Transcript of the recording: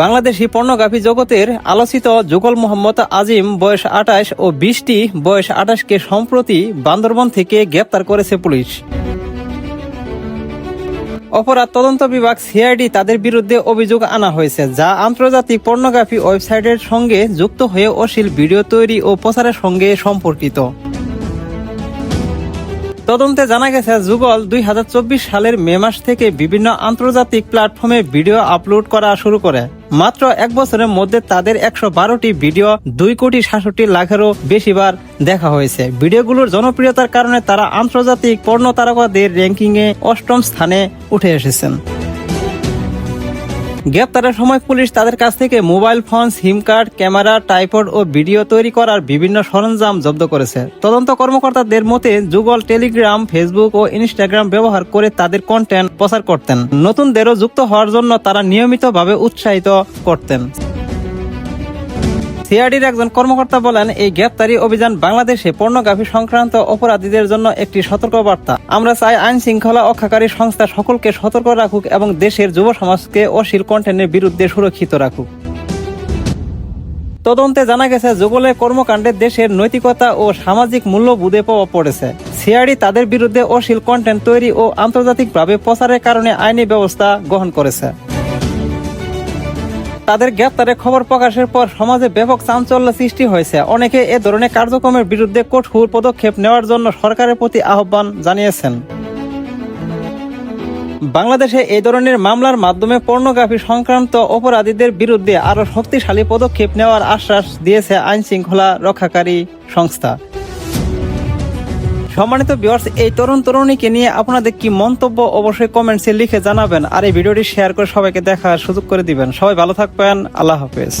Bangladeshi pornography জগতের আলোচিত যুগল মোহাম্মদ আজিম বয়স আঠাশ ও বিশটি বয়স আঠাশকে সম্প্রতি বান্দরবন থেকে গ্রেপ্তার করেছে পুলিশ। অপরাধ তদন্ত বিভাগ সিআইডি তাদের বিরুদ্ধে অভিযোগ আনা হয়েছে, যা আন্তর্জাতিক পর্নোগ্রাফি ওয়েবসাইটের সঙ্গে যুক্ত হয়ে অশ্লীল ভিডিও তৈরি ও প্রচারের সঙ্গে সম্পর্কিত। তদন্তে জানা গেছে, যুগল দুই হাজার চব্বিশ সালের মে মাস থেকে বিভিন্ন আন্তর্জাতিক প্ল্যাটফর্মে ভিডিও আপলোড করা শুরু করে। মাত্র এক বছরের মধ্যে তাদের একশো বারোটি ভিডিও দুই কোটি সাতষট্টি লাখেরও বেশিবার দেখা হয়েছে। ভিডিওগুলোর জনপ্রিয়তার কারণে তারা আন্তর্জাতিক পর্ণ তারকাদের র্যাঙ্কিংয়ে অষ্টম স্থানে উঠে এসেছেন। গ্রেপ্তারের সময় পুলিশ তাদের কাছ থেকে mobile phone, SIM card, camera typed ও ভিডিও তৈরি করার বিভিন্ন সরঞ্জাম জব্দ করেছে। তদন্ত কর্মকর্তাদের মতে, যুগল টেলিগ্রাম, ফেসবুক ও ইনস্টাগ্রাম ব্যবহার করে তাদের কন্টেন্ট প্রচার করতেন। নতুনদেরও যুক্ত হওয়ার জন্য তারা নিয়মিতভাবে উৎসাহিত করতেন। সিআইডির একজন কর্মকর্তা বলেন, এই গ্রেপ্তারি অভিযান বাংলাদেশে পর্নোগ্রাফি সংক্রান্ত অপরাধীদের জন্য একটি সতর্কবার্তা। আমরা চাই আইন শৃঙ্খলা রক্ষাকারী সংস্থা সকলকে সতর্ক রাখুক এবং দেশের যুব সমাজকে অশ্লীল কন্টেন্টের বিরুদ্ধে সুরক্ষিত রাখুক। তদন্তে জানা গেছে, যুগলের কর্মকাণ্ডে দেশের নৈতিকতা ও সামাজিক মূল্যবোধে প্রভাব পড়েছে। সিআইডি তাদের বিরুদ্ধে অশ্লীল কন্টেন্ট তৈরি ও আন্তর্জাতিকভাবে প্রচারের কারণে আইনি ব্যবস্থা গ্রহণ করেছে। তাদের গ্রেপ্তারের খবর প্রকাশের পর সমাজে ব্যাপক চাঞ্চল্য সৃষ্টি হয়েছে। অনেকে এ ধরনের কার্যক্রমের বিরুদ্ধে কঠোর পদক্ষেপ নেওয়ার জন্য সরকারের প্রতি আহ্বান জানিয়েছেন। বাংলাদেশে এই ধরনের মামলার মাধ্যমে পর্নোগ্রাফি সংক্রান্ত অপরাধীদের বিরুদ্ধে আরও শক্তিশালী পদক্ষেপ নেওয়ার আশ্বাস দিয়েছে আইন শৃঙ্খলা রক্ষাকারী সংস্থা। সম্মানিত ভিউয়ার্স এই তরুণ তরুণীকে নিয়ে আপনাদের কি মন্তব্য অবশ্যই কমেন্টসে লিখে জানাবেন। আর এই ভিডিওটি শেয়ার করে সবাইকে দেখার সুযোগ করে দিবেন। সবাই ভালো থাকবেন। আল্লাহ হাফেজ।